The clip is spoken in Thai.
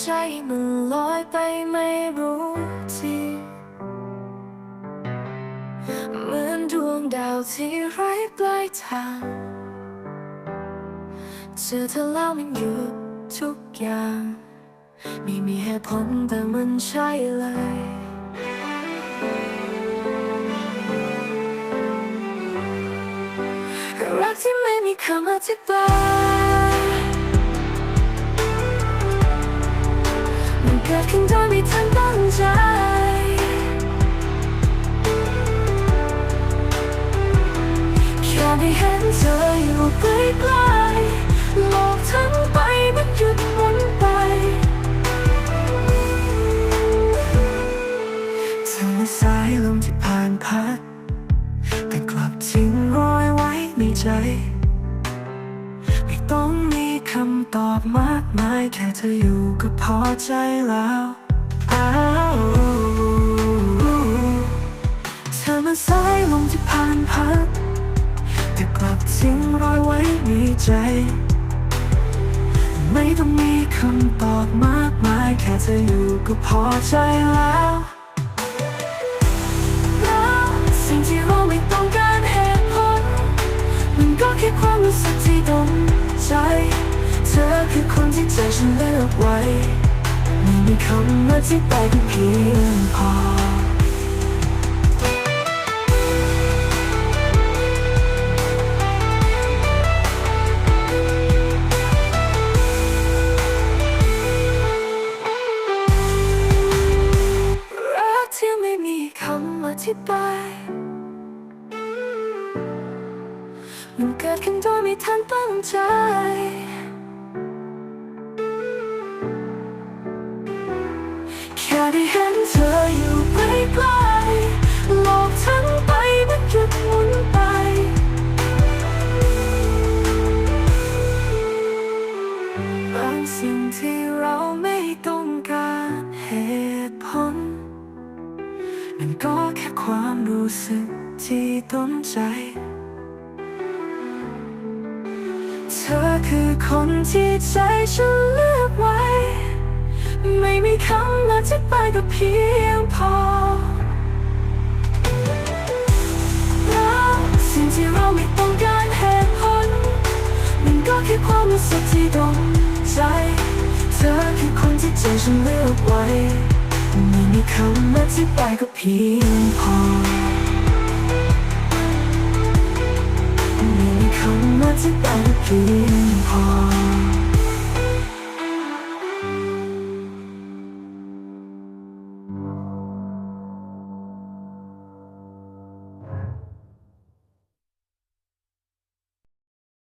ใจมันลอยไปไม่รู้ทีเหมือนดวงดาวที่ไร้ปลายทางเจอเธอแล้วมันหยุดทุกอย่างไม่มีเหตุผลแต่มันใช่เลยรักที่ไม่มีคำอธิบาย กิดขึ้นโดยไม่ทันตั้งใจแค่ได้เห็นเธออยู่ใกล้ๆโลกทั้งใบมันหยุดหมุนไปเธอเป็นสายลมที่ผ่านพัด แต่กลับทิ้งรอยไว้ในใจ ไม่ต้องมีคำตอบมา ไม่แค่เธออยู่ก็พอใจแล้วอ้าวเธอมันสายลมที่ผ่านพัดแต่กลับทิ้งรอยไว้ในใจ ไม่ต้องมีคำตอบมากมาย แค่เธออยู่ก็พอใจแล้ว ธอคือคนที่ใจฉันเลือกไว้ไม่มีคำอธิบายที่เพียงพอรักที่ไม่มีคำอธิบายมันเกิดขึ้นโดยไม่ทันตั้งใจ ค่ได้เห็นเธออยู่ใกล้ๆโลกทั้งใบมันหยุดหมุนไป บางสิ่งที่เราไม่ต้องการเหตุผลมันก็แค่ความรู้สึกที่ต้นใจ เธอคือคนที่ใจฉัน ไม่มีคำอธิบายก็เพียงพอแล้วสิ่งที่เราไม่ต้องการเหตุผลมันก็แค่ความรู้สึกที่ตรงใจ เธอคือคนที่ใจฉันเลือกไว้ไม่มีคำอธิบายก็เพียงพอไม่มีคำอธิบายก็เพียงพอ